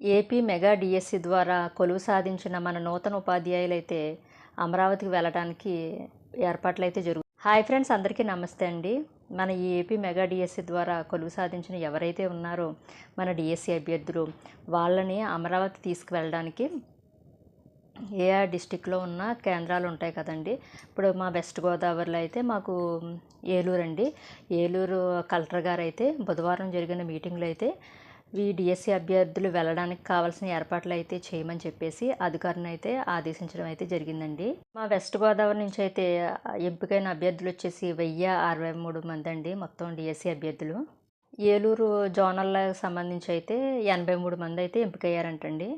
AP mega DSC ద్వారా కొలువు సాధించిన మన నూతన ఉపాధ్యాయులైతే అమరావతికి వెళ్ళడానికి ఏర్పాట్లు అయితే జరుగు హాయ్ ఫ్రెండ్స్ అందరికీ నమస్తే అండి. మన ఈ ఏపీ మెగా డిఎస్సి ద్వారా కొలువు సాధించిన ఎవరైతే ఉన్నారో మన డిఎస్సి అభ్యర్థులు వాళ్ళని అమరావతి తీసుకువెళ్ళడానికి ఏఆర్ డిస్టిక్లో ఉన్న కేంద్రాలు ఉంటాయి కదండి. ఇప్పుడు మా వెస్ట్ గోదావరిలో అయితే మాకు ఏలూరు అండి ఏలూరు కలెక్టర్ గారు అయితే బుధవారం జరిగిన మీటింగ్లో అయితే ఈ డిఎస్సి అభ్యర్థులు వెళ్ళడానికి కావాల్సిన ఏర్పాట్లు అయితే చేయమని చెప్పేసి అధికారులను అయితే ఆదేశించడం అయితే జరిగిందండి. మా వెస్ట్ గోదావరి నుంచి అయితే ఎంపికైన అభ్యర్థులు వచ్చేసి వెయ్యి అరవై మూడు మంది అండి మొత్తం డిఎస్సి అభ్యర్థులు. ఏలూరు జోనల్కి సంబంధించి అయితే ఎనభై మూడు మంది అయితే ఎంపికయ్యారంటండి.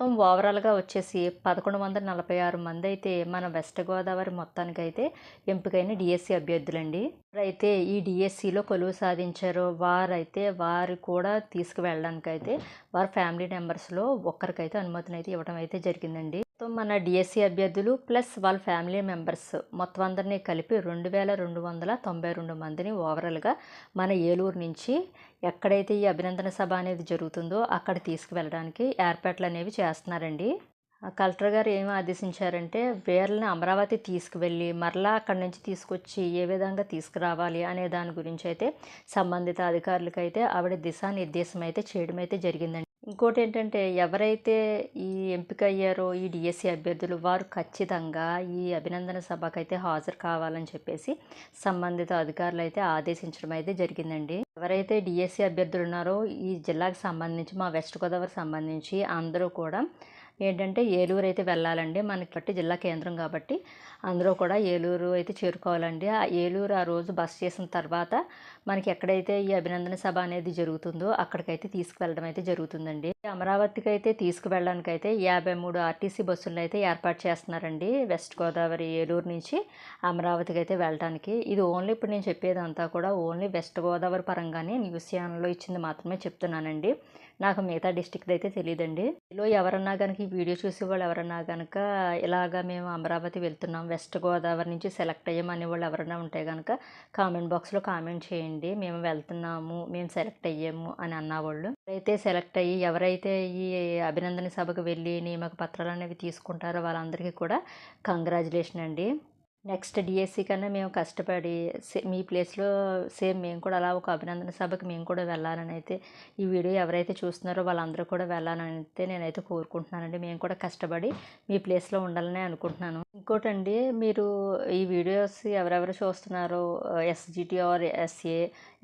మొత్తం ఓవరాల్గా వచ్చేసి పదకొండు వందల నలభై ఆరు మంది అయితే మన వెస్ట్ గోదావరి మొత్తానికి అయితే ఎంపికైన డిఎస్సి అభ్యర్థులండి. అయితే ఈ డిఎస్సిలో కొలువు సాధించారో వారైతే వారు కూడా తీసుకువెళ్ళడానికి అయితే వారి ఫ్యామిలీ మెంబర్స్లో ఒక్కరికైతే అనుమతిని అయితే ఇవ్వడం అయితే జరిగిందండి. మొత్తం మన డిఎస్సి అభ్యర్థులు ప్లస్ వాళ్ళ ఫ్యామిలీ మెంబర్స్ మొత్తం అందరినీ కలిపి రెండు వేల రెండు వందల తొంభై రెండు మందిని ఓవరాల్గా మన ఏలూరు నుంచి ఎక్కడైతే ఈ అభినందన సభ అనేది జరుగుతుందో అక్కడ తీసుకువెళ్ళడానికి ఏర్పాట్లు అనేవి చేస్తున్నారండి. కలెక్టర్ గారు ఏమి ఆదేశించారంటే వీళ్ళని అమరావతి తీసుకువెళ్ళి మరలా అక్కడి నుంచి తీసుకొచ్చి ఏ విధంగా తీసుకురావాలి అనే దాని గురించి అయితే సంబంధిత అధికారులకైతే ఆవిడ దిశానిర్దేశం అయితే చేయడం అయితే జరిగిందండి. ఇంకోటి ఏంటంటే ఎవరైతే ఈ ఎంపిక అయ్యారో ఈ డిఎస్సి అభ్యర్థులు వారు ఖచ్చితంగా ఈ అభినందన సభకు అయితే హాజరు కావాలని చెప్పేసి సంబంధిత అధికారులు అయితే ఆదేశించడం అయితే జరిగిందండి. ఎవరైతే డిఎస్సి అభ్యర్థులు ఉన్నారో ఈ జిల్లాకు సంబంధించి మా వెస్ట్ గోదావరికి సంబంధించి అందరూ కూడా ఏంటంటే ఏలూరు అయితే వెళ్ళాలండి. మనకి బట్టి జిల్లా కేంద్రం కాబట్టి అందరూ కూడా ఏలూరు అయితే చేరుకోవాలండి. ఆ ఏలూరు ఆ రోజు బస్ చేసిన తర్వాత మనకి ఎక్కడైతే ఈ అభినందన సభ అనేది జరుగుతుందో అక్కడికైతే తీసుకువెళ్ళడం అయితే జరుగుతుందండి. అమరావతికి అయితే తీసుకువెళ్ళడానికి అయితే యాభై మూడు ఆర్టీసీ బస్సులను అయితే ఏర్పాటు చేస్తున్నారండి వెస్ట్ గోదావరి ఏలూరు నుంచి అమరావతికి అయితే వెళ్ళడానికి. ఇది ఓన్లీ ఇప్పుడు నేను చెప్పేదంతా కూడా ఓన్లీ వెస్ట్ గోదావరి పరంగానే న్యూస్ ఛానల్లో ఇచ్చింది మాత్రమే చెప్తున్నానండి. నాకు మిగతా డిస్టిక్ది అయితే తెలియదండి ఇలా ఎవరన్నా కనుక ఈ వీడియో చూసే వాళ్ళు ఎవరన్నా కనుక ఇలాగా మేము అమరావతి వెళ్తున్నాం వెస్ట్ గోదావరి నుంచి సెలెక్ట్ అయ్యాం వాళ్ళు ఎవరైనా ఉంటే కనుక కామెంట్ బాక్స్లో కామెంట్ చేయండి. మేము వెళ్తున్నాము మేము సెలెక్ట్ అయ్యాము అని అన్నవాళ్ళు. అయితే సెలెక్ట్ అయ్యి ఎవరైతే ఈ అభినందన సభకు వెళ్ళి నియామక పత్రాలు అనేవి తీసుకుంటారో వాళ్ళందరికీ కూడా కంగ్రాజులేషన్ అండి. నెక్స్ట్ డిఎస్సి కన్నా మేము కష్టపడి సే మీ ప్లేస్లో సేమ్ మేము కూడా అలా ఒక అభినందన సభకి మేము కూడా వెళ్ళాలని అయితే ఈ వీడియో ఎవరైతే చూస్తున్నారో వాళ్ళందరూ కూడా వెళ్ళాలని అయితే నేనైతే కోరుకుంటున్నానండి. మేము కూడా కష్టపడి మీ ప్లేస్లో ఉండాలని అనుకుంటున్నాను. ఇంకోటండి మీరు ఈ వీడియోస్ ఎవరెవరు చూస్తున్నారో ఎస్జిటి ఆర్ ఎస్ఏ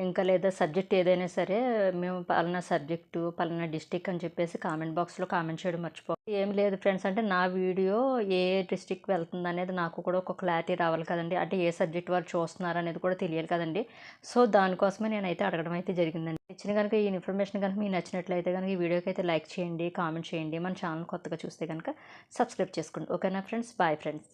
ఇంకా లేదా సబ్జెక్ట్ ఏదైనా సరే మేము పలానా సబ్జెక్టు పలానా డిస్టిక్ అని చెప్పేసి కామెంట్ బాక్స్లో కామెంట్ చేయడం మర్చిపో ఏం లేదు ఫ్రెండ్స్ అంటే నా వీడియో ఏ డిస్టిక్ వెళ్తుంది అనేది నాకు కూడా ఒక క్లారిటీ రావాలి కదండి. అంటే ఏ సబ్జెక్ట్ వారు చూస్తున్నారు అనేది కూడా తెలియాలి కదండి. సో దానికోసమే నేనైతే అడగడం అయితే జరిగిందండి. ఇచ్చిన కనుక ఈ ఇన్ఫర్మేషన్ కనుక మీకు నచ్చినట్లయితే కనుక ఈ వీడియోకి అయితే లైక్ చేయండి కామెంట్ చేయండి. మన ఛానల్ కొత్తగా చూస్తే కనుక సబ్స్క్రైబ్ చేసుకోండి. ఓకేనా ఫ్రెండ్స్? Bye friends.